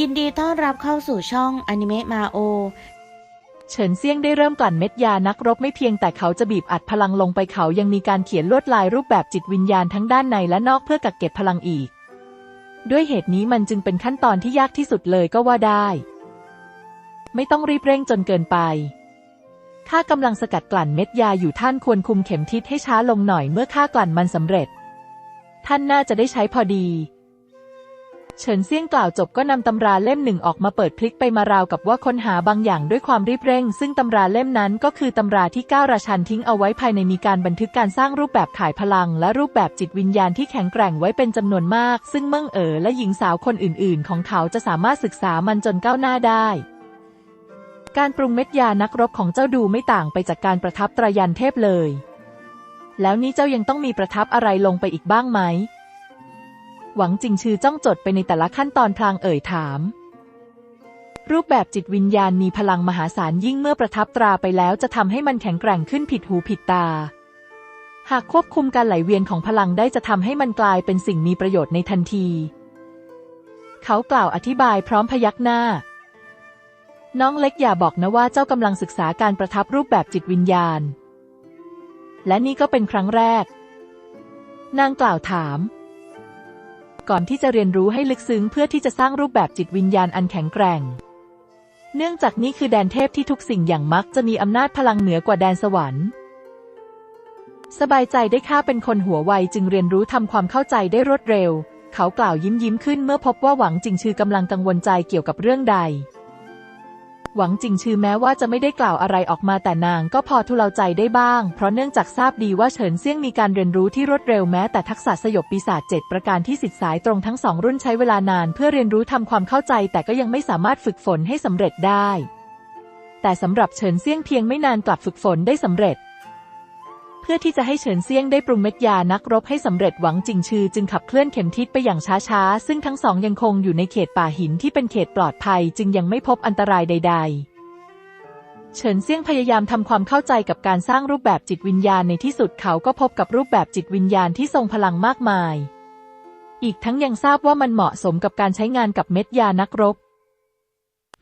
ยินดีต้อนรับเข้าสู่ช่องอนิเมะมาโอ เฉินเซี่ยงได้เริ่มกลั่นเม็ดยานักรบไม่เพียงแต่เขาจะบีบอัดพลังลงไปเขายังมีการเขียนลวดลายรูปแบบจิตวิญญาณทั้งด้านในและนอกเพื่อกักเก็บพลังอีก ด้วยเหตุนี้มันจึงเป็นขั้นตอนที่ยากที่สุดเลยก็ว่าได้ ไม่ต้องรีบเร่งจนเกินไป ข้ากำลังสกัดกลั่นเม็ดยาอยู่ท่านควรคุมเข็มทิศให้ช้าลงหน่อยเมื่อข้ากลั่นมันสำเร็จ ท่านน่าจะได้ใช้พอดี เฉินเซี่ยงกล่าวจบก็นำตำราเล่มหนึ่งออกมาเปิดพลิกไปมาราวกับว่าค้นหาบางอย่างด้วยความรีบเร่ง ซึ่งตำราเล่มนั้นก็คือตำราที่ก้าวราชันทิ้งเอาไว้ภายในมีการบันทึกการสร้างรูปแบบขายพลัง และรูปแบบจิตวิญญาณที่แข็งแกร่งไว้เป็นจำนวนมาก ซึ่งเมิ่งเอ๋อและหญิงสาวคนอื่น ๆ ของเขาจะสามารถศึกษามันจนก้าวหน้าได้การปรุงเม็ดยานักรบของเจ้าดูไม่ต่างไปจากการประทับตรายันเทพเลย แล้วนี้เจ้ายังต้องมีประทับอะไรลงไปอีกบ้างไหม หวังจิงชื่อจ้องจดไปในแต่ละขั้นตอนพลางเอ่ยถาม รูปแบบจิตวิญญาณมีพลังมหาศาลยิ่งเมื่อประทับตราไปแล้วจะทำให้มันแข็งแกร่งขึ้นผิดหูผิดตา หากควบคุมการไหลเวียนของพลังได้จะทำให้มันกลายเป็นสิ่งมีประโยชน์ในทันที เขากล่าวอธิบายพร้อมพยักหน้า น้องเล็กอย่าบอกนะว่าเจ้ากำลังศึกษาการประทับรูปแบบจิตวิญญาณ และนี่ก็เป็นครั้งแรก นางกล่าวถาม ก่อนที่จะเรียนรู้ให้ลึกซึ้งเพื่อที่จะสร้างรูปแบบจิตวิญญาณอันแข็งแกร่ง เนื่องจากนี่คือแดนเทพที่ทุกสิ่งอย่างมักจะมีอำนาจพลังเหนือกว่าแดนสวรรค์สบายใจได้ข้าเป็นคนหัวไวจึงเรียนรู้ทำความเข้าใจได้รวดเร็ว เขากล่าวยิ้มยิ้มขึ้นเมื่อพบว่าหวังจิงชื่อกำลังกังวลใจเกี่ยวกับเรื่องใด หวังจิงชื่อแม้ว่าจะไม่ได้กล่าวอะไรออกมาแต่นางก็พอทุเลาใจได้บ้าง เพราะเนื่องจากทราบดีว่าเฉินเซี่ยงมีการเรียนรู้ที่รวดเร็วแม้แต่ทักษะสยบปีศาจเจ็ดประการที่สิทธิสายตรงทั้งสองรุ่นใช้เวลานานเพื่อเรียนรู้ทำความเข้าใจ แต่ก็ยังไม่สามารถฝึกฝนให้สำเร็จได้ แต่สำหรับเฉินเซี่ยงเพียงไม่นานกลับฝึกฝนได้สำเร็จ เพื่อที่จะให้เฉินเซียงได้ปรุงเม็ดยานักรบให้สำเร็จหวังจิงชื่อจึงขับเคลื่อนเข็มทิศไปอย่างช้าๆ ซึ่งทั้งสองยังคงอยู่ในเขตป่าหินที่เป็นเขตปลอดภัยจึงยังไม่พบอันตรายใด ๆเฉินเซี่ยงพยายามทำความเข้าใจกับการสร้างรูปแบบจิตวิญญาณในที่สุดเขาก็พบกับรูปแบบจิตวิญญาณที่ทรงพลังมากมาย อีกทั้งยังทราบว่ามันเหมาะสมกับการใช้งานกับเม็ดยานักรบ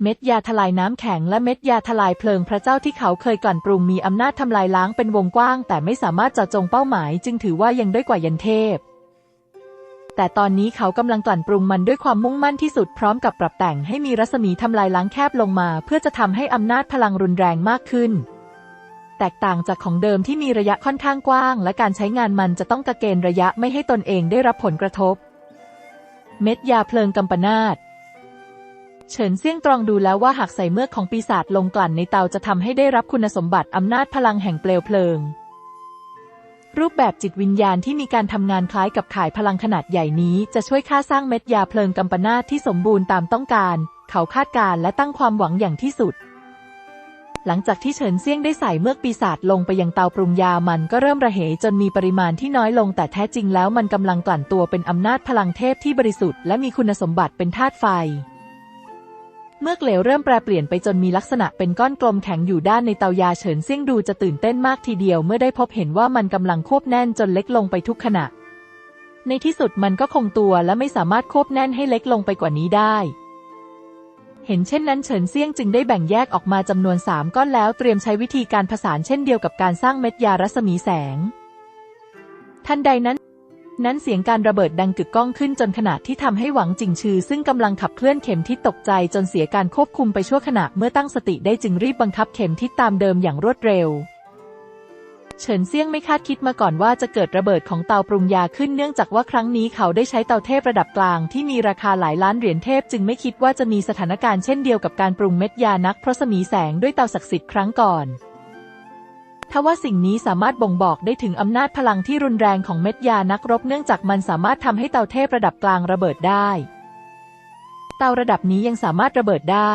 เม็ดยาทลายน้ำแข็งและเม็ดยาทลายเพลิงพระเจ้าที่เขาเคยกลั่นปรุงมีอำนาจทำลายล้างเป็นวงกว้าง แต่ไม่สามารถเจาะจงเป้าหมาย จึงถือว่ายังด้อยกว่ายันเทพ แต่ตอนนี้เขากำลังกลั่นปรุงมันด้วยความมุ่งมั่นที่สุดพร้อมกับปรับแต่งให้มีรัศมีทำลายล้างแคบลงมา เพื่อจะทำให้อำนาจพลังรุนแรงมากขึ้น แตกต่างจากของเดิมที่มีระยะค่อนข้างกว้าง และการใช้งานมันจะต้องกะเกณฑ์ระยะไม่ให้ตนเองได้รับผลกระทบ เม็ดยาเพลิงกำปนาต เฉินเซี่ยงตรองดูแล้วว่าหากใส่เมือกของปีศาจลงกลั่นในเตาจะทำให้ได้รับคุณสมบัติอำนาจพลังแห่งเปลวเพลิง รูปแบบจิตวิญญาณที่มีการทำงานคล้ายกับข่ายพลังขนาดใหญ่นี้ จะช่วยค่าสร้างเม็ดยาเพลิงกำปนาตที่สมบูรณ์ตามต้องการ เขาคาดการและตั้งความหวังอย่างที่สุด หลังจากที่เฉินเซี่ยงได้ใส่เมือกปีศาจลงไปยังเตาปรุงยามันก็เริ่มระเหยจนมีปริมาณที่น้อยลง แต่แท้จริงแล้วมันกำลังกลั่นตัวเป็นอำนาจพลังเทพที่บริสุทธิ์และมีคุณสมบัติเป็นธาตุไฟ เมื่อเกลวเริ่มแปรเปลี่ยนไปจนมีลักษณะเป็นก้อนกลมแข็งอยู่ด้านในเตายาเฉินเซี่ยงดูจะตื่นเต้นมากทีเดียวเมื่อได้พบเห็นว่ามันกำลังควบแน่นจนเล็กลงไปทุกขณะ ในที่สุดมันก็คงตัวและไม่สามารถควบแน่นให้เล็กลงไปกว่านี้ได้ เห็นเช่นนั้นเฉินเซี่ยงจึงได้แบ่งแยกออกมาจำนวนสามก้อนแล้วเตรียมใช้วิธีการผสานเช่นเดียวกับการสร้างเม็ดยารัศมีแสง ทันใดนั้น นั้นเสียงการระเบิดดังกึกก้องขึ้นจนขณะที่ทำให้หวังจิงชือ ซึ่งกำลังขับเคลื่อนเข็มทิศตกใจจนเสียการควบคุมไปชั่วขณะเมื่อตั้งสติได้จึงรีบบังคับเข็มทิศตามเดิมอย่างรวดเร็ว เฉินเซี่ยงไม่คาดคิดมาก่อนว่าจะเกิดระเบิดของเตาปรุงยาขึ้นเนื่องจากว่าครั้งนี้เขาได้ใช้เตาเทพระดับกลางที่มีราคาหลายล้านเหรียญเทพจึงไม่คิดว่าจะมีสถานการณ์เช่นเดียวกับการปรุงเม็ดยานักเพราะสมีแสงด้วยเตาศักดิ์สิทธิ์ครั้งก่อน ทว่าสิ่งนี้สามารถบ่งบอกได้ถึงอำนาจพลังที่รุนแรงของเม็ดยานักรบเนื่องจากมันสามารถทำให้เตาเทพระดับกลางระเบิดได้ เตาระดับนี้ยังสามารถระเบิดได้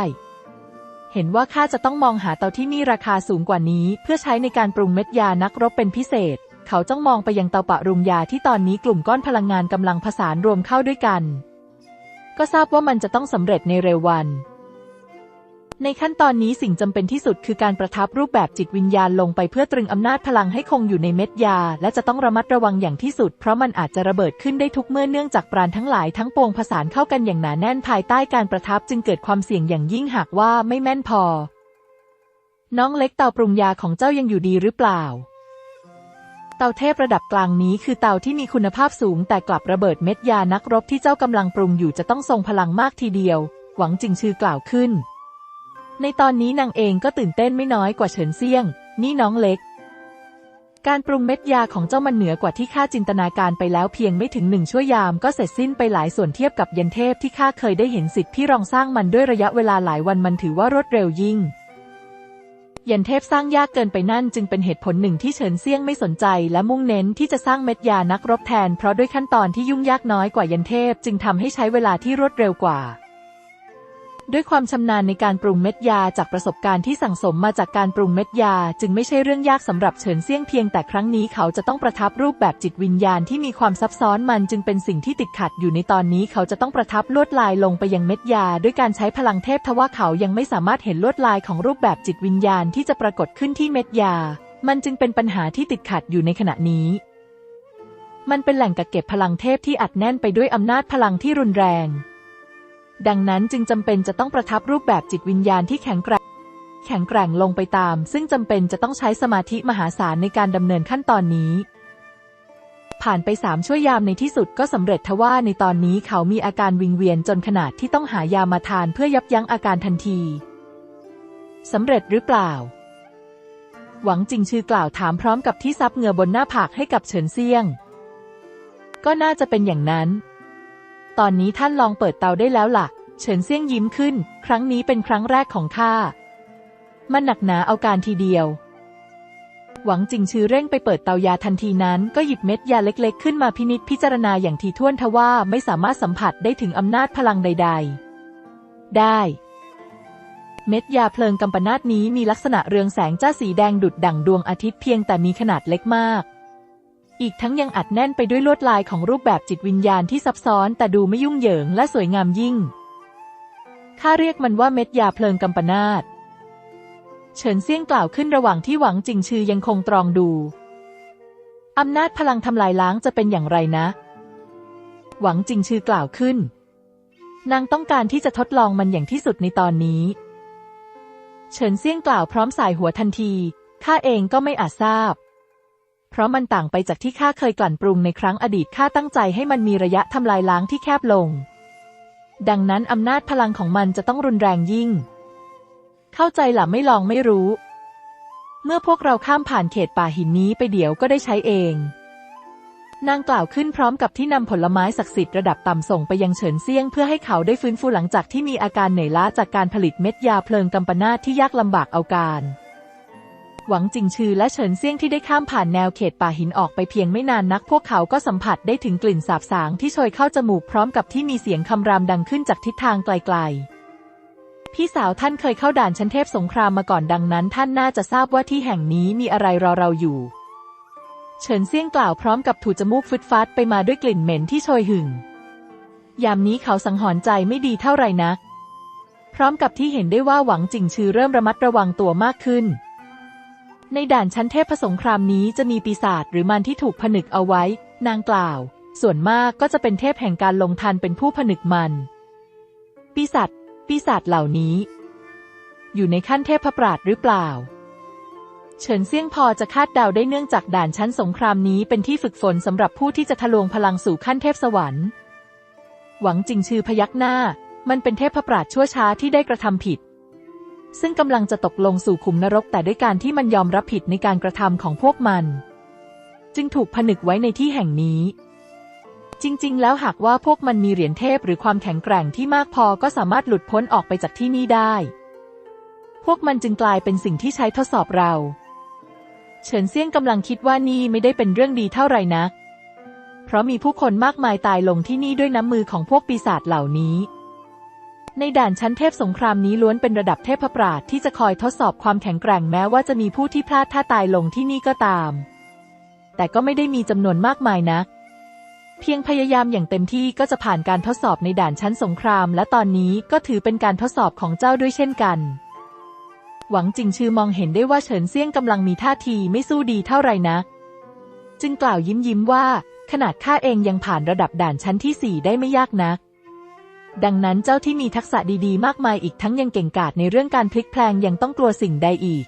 เห็นว่าข้าจะต้องมองหาเตาที่มีราคาสูงกว่านี้ เพื่อใช้ในการปรุงเม็ดยานักรบเป็นพิเศษ เขาจ้องมองไปยังเตาปะรุงยาที่ตอนนี้กลุ่มก้อนพลังงานกำลังผสานรวมเข้าด้วยกัน ก็ทราบว่ามันจะต้องสำเร็จในเร็ววัน ในขั้นตอนนี้สิ่งจำเป็นที่สุดคือการประทับรูปแบบจิตวิญญาณลงไปเพื่อตรึงอำนาจพลังให้คงอยู่ในเม็ดยา และจะต้องระมัดระวังอย่างที่สุด เพราะมันอาจจะระเบิดขึ้นได้ทุกเมื่อเนื่องจากปราณทั้งหลายทั้งปวงผสานเข้ากันอย่างหนาแน่นภายใต้การประทับจึงเกิดความเสี่ยงอย่างยิ่งหากว่าไม่แม่นพอ น้องเล็กเตาปรุงยาของเจ้ายังอยู่ดีหรือเปล่าเตาเทพระดับกลางนี้คือเตาที่มีคุณภาพสูงแต่กลับระเบิดเม็ดยานักรบที่เจ้ากำลังปรุงอยู่จะต้องทรงพลังมากทีเดียว หวังจิงชื่อกล่าวขึ้น ในตอนนี้นางเองก็ตื่นเต้นไม่น้อยกว่าเฉินเซียง นี่น้องเล็ก การปรุงเม็ดยาของเจ้ามันเหนือกว่าที่ข้าจินตนาการไปแล้วเพียงไม่ถึงหนึ่งชั่วยามก็เสร็จสิ้นไปหลายส่วนเทียบกับยันเทพที่ข้าเคยได้เห็นสิทธิ์พี่รองสร้างมันด้วยระยะเวลาหลายวันมันถือว่ารวดเร็วยิ่งยันเทพสร้างยากเกินไปนั่นจึงเป็นเหตุผลหนึ่งที่เฉินเซียงไม่สนใจและมุ่งเน้นที่จะสร้างเม็ดยานักรบแทน เพราะด้วยขั้นตอนที่ยุ่งยากน้อยกว่ายันเทพจึงทำให้ใช้เวลาที่รวดเร็วกว่า ด้วยความชำนาญในการปรุงเม็ดยาจากประสบการณ์ที่สั่งสมมาจากการปรุงเม็ดยา จึงไม่ใช่เรื่องยากสำหรับเฉินเซี่ยงเพียงแต่ครั้งนี้เขาจะต้องประทับรูปแบบจิตวิญญาณที่มีความซับซ้อนมันจึงเป็นสิ่งที่ติดขัดอยู่ในตอนนี้เขาจะต้องประทับลวดลายลงไปยังเม็ดยา ด้วยการใช้พลังเทพทว่าเขายังไม่สามารถเห็นลวดลายของรูปแบบจิตวิญญาณที่จะปรากฏขึ้นที่เม็ดยา มันจึงเป็นปัญหาที่ติดขัดอยู่ในขณะนี้มันเป็นแหล่งกักเก็บพลังเทพที่อัดแน่นไปด้วยอำนาจพลังที่รุนแรง ดังนั้นจึงจำเป็นจะต้องประทับรูปแบบจิตวิญญาณที่แข็งแกร่งแข็งแกร่งลงไปตาม ซึ่งจำเป็นจะต้องใช้สมาธิมหาศาลในการดำเนินขั้นตอนนี้ ผ่านไปสามชั่วยามในที่สุดก็สำเร็จทว่าในตอนนี้เขามีอาการวิงเวียนจนขนาดที่ต้องหายามาทานเพื่อยับยั้งอาการทันทีสำเร็จหรือเปล่า หวังจิงชื่อกล่าวถามพร้อมกับที่ซับเหงื่อบนหน้าผากให้กับเฉินเซียง ก็น่าจะเป็นอย่างนั้น ตอนนี้ท่านลองเปิดเตาได้แล้วล่ะ เฉินเซี่ยงยิ้มขึ้น ครั้งนี้เป็นครั้งแรกของข้า มันหนักหนาเอาการทีเดียว หวังจิงชื่อเร่งไปเปิดเตายาทันทีนั้น ก็หยิบเม็ดยาเล็กๆ ขึ้นมาพินิจพิจารณาอย่างทีท่วนทว่าไม่สามารถสัมผัสได้ถึงอำนาจพลังใด ๆ ได้เม็ดยาเพลิงกำปนาตนี้มีลักษณะเรืองแสงจ้าสีแดงดุดดั่งดวงอาทิตย์เพียงแต่มีขนาดเล็กมาก อีกทั้งยังอัดแน่นไปด้วยลวดลายของรูปแบบจิตวิญญาณที่ซับซ้อนแต่ดูไม่ยุ่งเหยิงและสวยงามยิ่ง ข้าเรียกมันว่าเม็ดยาเพลิงกำปนาตเฉินเซี่ยงกล่าวขึ้นระหว่างที่หวังจิงชือยังคงตรองดู อำนาจพลังทำลายล้างจะเป็นอย่างไรนะ หวังจิงชือกล่าวขึ้น นางต้องการที่จะทดลองมันอย่างที่สุดในตอนนี้ เฉินเซี่ยงกล่าวพร้อมสายหัวทันที ข้าเองก็ไม่อาจทราบ เพราะมันต่างไปจากที่ข้าเคยกลั่นปรุงในครั้งอดีตข้าตั้งใจให้มันมีระยะทำลายล้างที่แคบลง ดังนั้นอำนาจพลังของมันจะต้องรุนแรงยิ่ง เข้าใจหละไม่ลองไม่รู้ เมื่อพวกเราข้ามผ่านเขตป่าหินนี้ไปเดี๋ยวก็ได้ใช้เอง นางกล่าวขึ้นพร้อมกับที่นำผลไม้ศักดิ์สิทธิ์ระดับต่ำส่งไปยังเฉินเซี่ยง เพื่อให้เขาได้ฟื้นฟูหลังจากที่มีอาการเหนื่อยล้าจากการผลิตเม็ดยาเพลิงกำปนาตที่ยากลำบากเอาการ หวังจิงชือและเฉินเซี่ยงที่ได้ข้ามผ่านแนวเขตป่าหินออกไปเพียงไม่นานนัก พวกเขาก็สัมผัสได้ถึงกลิ่นสาบสางที่โชยเข้าจมูกพร้อมกับที่มีเสียงคำรามดังขึ้นจากทิศทางไกลๆ พี่สาวท่านเคยเข้าด่านชั้นเทพสงครามมาก่อนดังนั้น ท่านน่าจะทราบว่าที่แห่งนี้มีอะไรรอเราอยู่ เฉินเซี่ยงกล่าวพร้อมกับถูจมูกฟึดฟัดไปมาด้วยกลิ่นเหม็นที่โชยหึงยามนี้เขาสังหรณ์ใจไม่ดีเท่าไรนัก พร้อมกับที่เห็นได้ว่าหวังจิงชือเริ่มระมัดระวังตัวมากขึ้น ในด่านชั้นเทพสงครามนี้จะมีปีศาจหรือมันที่ถูกผนึกเอาไว้ นางกล่าว ส่วนมากก็จะเป็นเทพแห่งการลงทันเป็นผู้ผนึกมัน ปีศาจปีศาจเหล่านี้ อยู่ในขั้นเทพปราดหรือเปล่า เฉินเซี่ยงพอจะคาดเดาได้เนื่องจากด่านชั้นสงครามนี้เป็นที่ฝึกฝนสำหรับผู้ที่จะทะลวงพลังสู่ขั้นเทพสวรรค์ หวังจิงชื่อพยักหน้า มันเป็นเทพปราดชั่วช้าที่ได้กระทำผิด ซึ่งกำลังจะตกลงสู่ขุมนรกแต่ด้วยการที่มันยอมรับผิดในการกระทำของพวกมัน จึงถูกผนึกไว้ในที่แห่งนี้ จริงๆ แล้วหากว่าพวกมันมีเหรียญเทพหรือความแข็งแกร่งที่มากพอก็สามารถหลุดพ้นออกไปจากที่นี่ได้ พวกมันจึงกลายเป็นสิ่งที่ใช้ทดสอบเรา เฉินเซียงกำลังคิดว่านี่ไม่ได้เป็นเรื่องดีเท่าไหร่นัก เพราะมีผู้คนมากมายตายลงที่นี่ด้วยน้ำมือของพวกปีศาจเหล่านี้ ในด่านชั้นเทพสงครามนี้ล้วนเป็นระดับเทพปราดที่จะคอยทดสอบความแข็งแกร่งแม้ว่าจะมีผู้ที่พลาดท่าตายลงที่นี่ก็ตาม แต่ก็ไม่ได้มีจำนวนมากมายนักเพียงพยายามอย่างเต็มที่ก็จะผ่านการทดสอบในด่านชั้นสงคราม และตอนนี้ก็ถือเป็นการทดสอบของเจ้าด้วยเช่นกัน หวังจิงชื่อมองเห็นได้ว่าเฉินเซี่ยงกำลังมีท่าทีไม่สู้ดีเท่าไหร่นักจึงกล่าวยิ้มยิ้มว่า ขนาดข้าเองยังผ่านระดับด่านชั้นที่สี่ได้ไม่ยากนัก ดังนั้นเจ้าที่มีทักษะดีๆ มากมายอีกทั้งยังเก่งกาจในเรื่องการพลิกแพลงยังต้องกลัวสิ่งใดอีก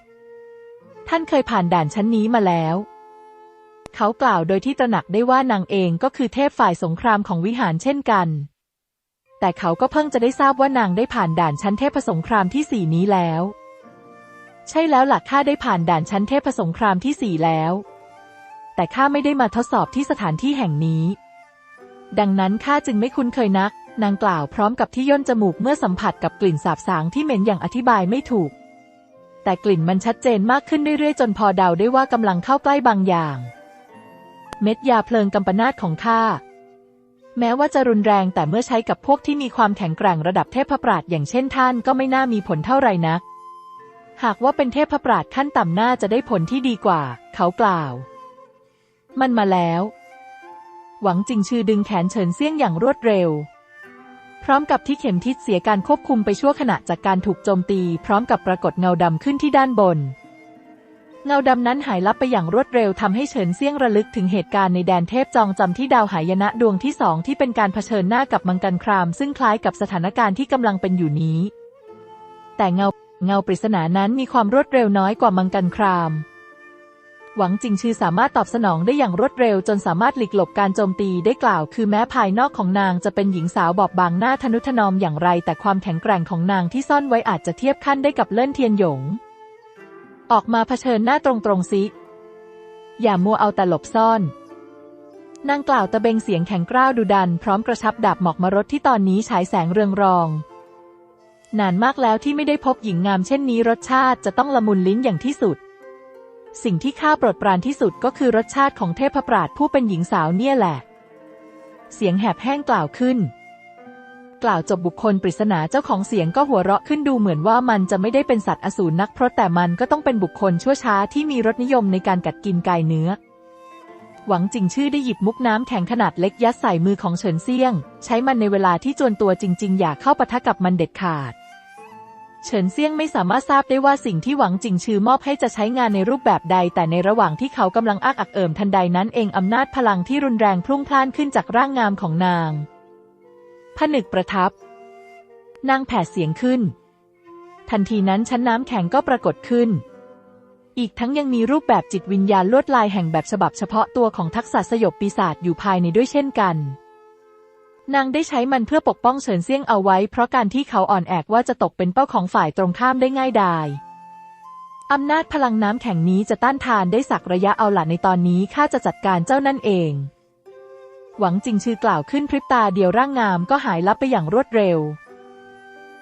ท่านเคยผ่านด่านชั้นนี้มาแล้ว เขากล่าวโดยที่ตระหนักได้ว่านางเองก็คือเทพฝ่ายสงครามของวิหารเช่นกัน แต่เขาก็เพิ่งจะได้ทราบว่านางได้ผ่านด่านชั้นเทพสงครามที่สี่นี้แล้ว ใช่แล้วหลักข้าได้ผ่านด่านชั้นเทพสงครามที่สี่แล้ว แต่ข้าไม่ได้มาทดสอบที่สถานที่แห่งนี้ ดังนั้นข้าจึงไม่คุ้นเคยนัก นางกล่าวพร้อมกับที่ย่นจมูกเมื่อสัมผัสกับกลิ่นสาบสางที่เหม็นอย่างอธิบายไม่ถูก แต่กลิ่นมันชัดเจนมากขึ้นเรื่อยๆ จนพอเดาได้ว่ากำลังเข้าใกล้บางอย่าง เม็ดยาเพลิงกำปนาตของข้าแม้ว่าจะรุนแรงแต่เมื่อใช้กับพวกที่มีความแข็งแกร่งระดับเทพปราดอย่างเช่นท่านก็ไม่น่ามีผลเท่าไหร่นัก หากว่าเป็นเทพปราดขั้นต่ำน่าจะได้ผลที่ดีกว่า เขากล่าว มันมาแล้ว หวังจิงชื่อดึงแขนเฉินเซี่ยงอย่างรวดเร็ว พร้อมกับที่เข็มทิศเสียการควบคุมไปชั่วขณะจากการถูกโจมตี พร้อมกับปรากฏเงาดำขึ้นที่ด้านบน เงาดำนั้นหายลับไปอย่างรวดเร็วทำให้เฉินเซี่ยงระลึกถึงเหตุการณ์ในแดนเทพจองจำที่ดาวหายนะดวงที่สองที่เป็นการเผชิญหน้ากับมังกรคราม ซึ่งคล้ายกับสถานการณ์ที่กำลังเป็นอยู่นี้ แต่เงาเงาปริศนานั้นมีความรวดเร็วน้อยกว่ามังกรคราม หวังจิงชื่อสามารถตอบสนองได้อย่างรวดเร็วจนสามารถหลีกหลบการโจมตีได้กล่าว คือแม้ภายนอกของนางจะเป็นหญิงสาวบอบบางหน้าทนุถนอมอย่างไร แต่ความแข็งแกร่งของนางที่ซ่อนไว้อาจจะเทียบขั้นได้กับเลิ่นเทียนหยง ออกมาเผชิญหน้าตรงๆสิอย่ามัวเอาแต่หลบซ่อนนางกล่าวตะเบงเสียงแข็งกร้าวดุดัน พร้อมกระชับดาบหมอกมรดที่ตอนนี้ฉายแสงเรืองรอง นานมากแล้วที่ไม่ได้พบหญิงงามเช่นนี้รสชาติจะต้องละมุนลิ้นอย่างที่สุด สิ่งที่ข้าโปรดปรานที่สุดก็คือรสชาติของเทพปราดผู้เป็นหญิงสาวเนี่ยแหละ เสียงแหบแห้งกล่าวขึ้น กล่าวจบบุคคลปริศนาเจ้าของเสียงก็หัวเราะขึ้นดูเหมือนว่ามันจะไม่ได้เป็นสัตว์อสูรนักเพราะแต่มันก็ต้องเป็นบุคคลชั่วช้าที่มีรสนิยมในการกัดกินกายเนื้อ หวังจิงชื่อได้หยิบมุกน้ำแข็งขนาดเล็กยัดใส่มือของเฉินเซี่ยง ใช้มันในเวลาที่จวนตัวจริง ๆ อย่าเข้าปะทะกับมันเด็ดขาด เฉินเซี่ยงไม่สามารถทราบได้ว่าสิ่งที่หวังจิงชื่อมอบให้จะใช้งานในรูปแบบใด แต่ในระหว่างที่เขากำลังอักอักเอิมทันใดนั้นเองอำนาจพลังที่รุนแรงพลุ่งพล่านขึ้นจากร่างงามของนางผนึกประทับ นางแผดเสียงขึ้น ทันทีนั้นชั้นน้ำแข็งก็ปรากฏขึ้น อีกทั้งยังมีรูปแบบจิตวิญญาณลวดลายแห่งแบบฉบับเฉพาะตัวของทักษะสยบปีศาจอยู่ภายในด้วยเช่นกัน นางได้ใช้มันเพื่อปกป้องเฉินเซี่ยงเอาไว้ เพราะการที่เขาอ่อนแอกว่าจะตกเป็นเป้าของฝ่ายตรงข้ามได้ง่ายดายอำนาจพลังน้ำแข็งนี้จะต้านทานได้สักระยะเอาหละในตอนนี้ข้าจะจัดการเจ้านั่นเอง หวังจริงชื่อกล่าวขึ้นพริบตาเดียวร่างงามก็หายลับไปอย่างรวดเร็ว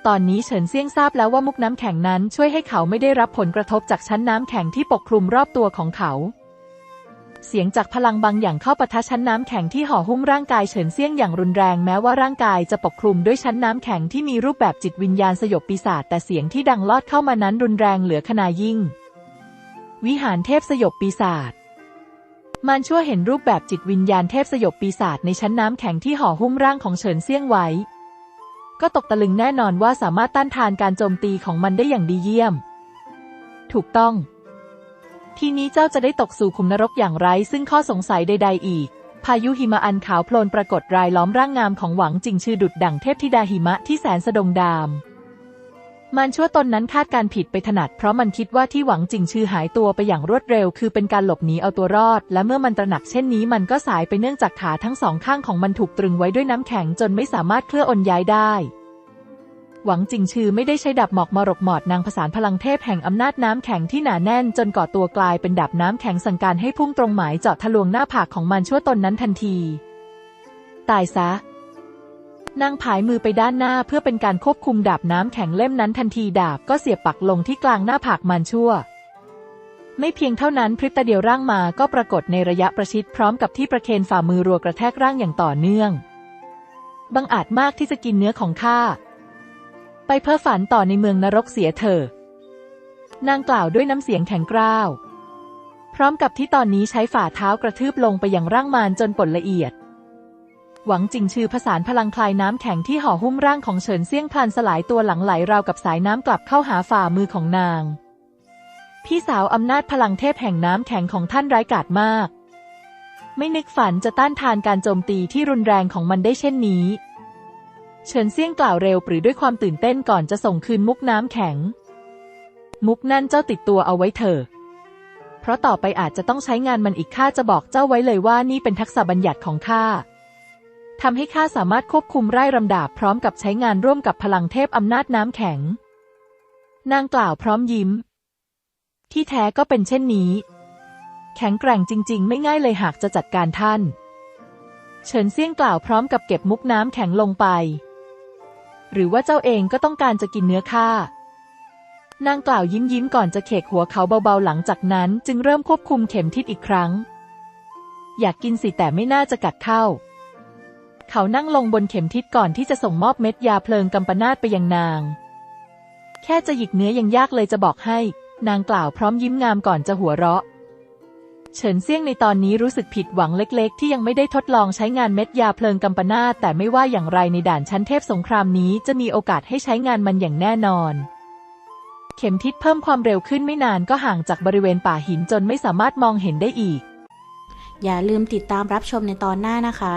ตอนนี้เฉินเซี่ยงทราบแล้วว่ามุกน้ำแข็งนั้นช่วยให้เขาไม่ได้รับผลกระทบจากชั้นน้ำแข็งที่ปกคลุมรอบตัวของเขา เสียงจากพลังบางอย่างเข้าปะทะชั้นน้ำแข็งที่ห่อหุ้มร่างกายเฉินเซี่ยงอย่างรุนแรงแม้ว่าร่างกายจะปกคลุมด้วยชั้นน้ำแข็งที่มีรูปแบบจิตวิญญาณสยบปีศาจแต่เสียงที่ดังลอดเข้ามานั้นรุนแรงเหลือขนายิ่ง วิหารเทพสยบปีศาจมันชั่วเห็นรูปแบบจิตวิญญาณเทพสยบปีศาจในชั้นน้ำแข็งที่ห่อหุ้มร่างของเฉินเซี่ยงไว้ ก็ตกตะลึงแน่นอนว่าสามารถต้านทานการโจมตีของมันได้อย่างดีเยี่ยม ถูกต้อง ทีนี้เจ้าจะได้ตกสู่ขุมนรกอย่างไร้ซึ่งข้อสงสัยใด ๆ อีก พายุหิมะอันขาวโพลนปรากฏรายล้อมร่างงามของหวังจิงชื่อดุดดั่งเทพธิดาหิมะที่แสนสะดงดาม มันชั่วตนนั้นคาดการผิดไปถนัด เพราะมันคิดว่าที่หวังจิงชื่อหายตัวไปอย่างรวดเร็ว คือเป็นการหลบหนีเอาตัวรอด และเมื่อมันตระหนักเช่นนี้มันก็สายไปเนื่องจากขาทั้งสองข้างของมันถูกตรึงไว้ด้วยน้ำแข็งจนไม่สามารถเคลื่อนย้ายได้ หวังจิงชื่อไม่ได้ใช้ดาบหมอกมรกหมอดนางผสานพลังเทพแห่งอำนาจน้ำแข็งที่หนาแน่น จนก่อตัวกลายเป็นดาบน้ำแข็งสั่งการให้พุ่งตรงหมายเจาะทะลวงหน้าผากของมันชั่วตนนั้นทันที ตายซะนางผายมือไปด้านหน้าเพื่อเป็นการควบคุมดาบน้ำแข็งเล่มนั้นทันทีดาบก็เสียบปักลงที่กลางหน้าผากมันชั่ว ไม่เพียงเท่านั้นพริบตาเดียวร่างมาก็ปรากฏในระยะประชิดพร้อมกับที่ประเคนฝ่ามือรัวกระแทกร่างอย่างต่อเนื่องบังอาจมากที่จะกินเนื้อของข้า ไปเพ้อฝันต่อในเมืองนรกเสียเถอะนางกล่าวด้วยน้ำเสียงแข็งกร้าว พร้อมกับที่ตอนนี้ใช้ฝ่าเท้ากระทืบลงไปอย่างร่างมารจนปนละเอียด หวังจิงชื่อผสานพลังคลายน้ำแข็งที่ห่อหุ้มร่างของเฉินเซี่ยงพลันสลายตัวหลังไหลราวกับสายน้ำกลับเข้าหาฝ่ามือของนาง พี่สาวอำนาจพลังเทพแห่งน้ำแข็งของท่านร้ายกาจมาก ไม่นึกฝันจะต้านทานการโจมตีที่รุนแรงของมันได้เช่นนี้ เฉินเซี่ยงกล่าวเร็วปรือด้วยความตื่นเต้นก่อนจะส่งคืนมุกน้ำแข็ง มุกนั่นเจ้าติดตัวเอาไว้เถอะเพราะต่อไปอาจจะต้องใช้งานมันอีกข้าจะบอกเจ้าไว้เลยว่านี่เป็นทักษะบัญญัติของข้าทำให้ข้าสามารถควบคุมไร่รำดาบพร้อมกับใช้งานร่วมกับพลังเทพอำนาจน้ำแข็ง นางกล่าวพร้อมยิ้ม ที่แท้ก็เป็นเช่นนี้ แข็งแกร่งจริง ๆ ไม่ง่ายเลยหากจะจัดการท่าน เฉินเซี่ยงกล่าวพร้อมกับเก็บมุกน้ำแข็งลงไป หรือว่าเจ้าเองก็ต้องการจะกินเนื้อข้านางกล่าวยิ้มยิ้มก่อนจะเขกหัวเขาเบาๆหลังจากนั้น จึงเริ่มควบคุมเข็มทิศอีกครั้ง อยากกินสิแต่ไม่น่าจะกัดเข้า เขานั่งลงบนเข็มทิศก่อนที่จะส่งมอบเม็ดยาเพลิงกำปนาตไปยังนาง แค่จะหยิกเนื้อยังยากเลยจะบอกให้ นางกล่าวพร้อมยิ้มงามก่อนจะหัวเราะ เฉินเซี่ยงในตอนนี้รู้สึกผิดหวังเล็กๆ ที่ยังไม่ได้ทดลองใช้งานเม็ดยาเพลิงกัมปนาตแต่ไม่ว่าอย่างไรในด่านชั้นเทพสงครามนี้จะมีโอกาสให้ใช้งานมันอย่างแน่นอน เข็มทิศเพิ่มความเร็วขึ้นไม่นานก็ห่างจากบริเวณป่าหินจนไม่สามารถมองเห็นได้อีก อย่าลืมติดตามรับชมในตอนหน้านะคะ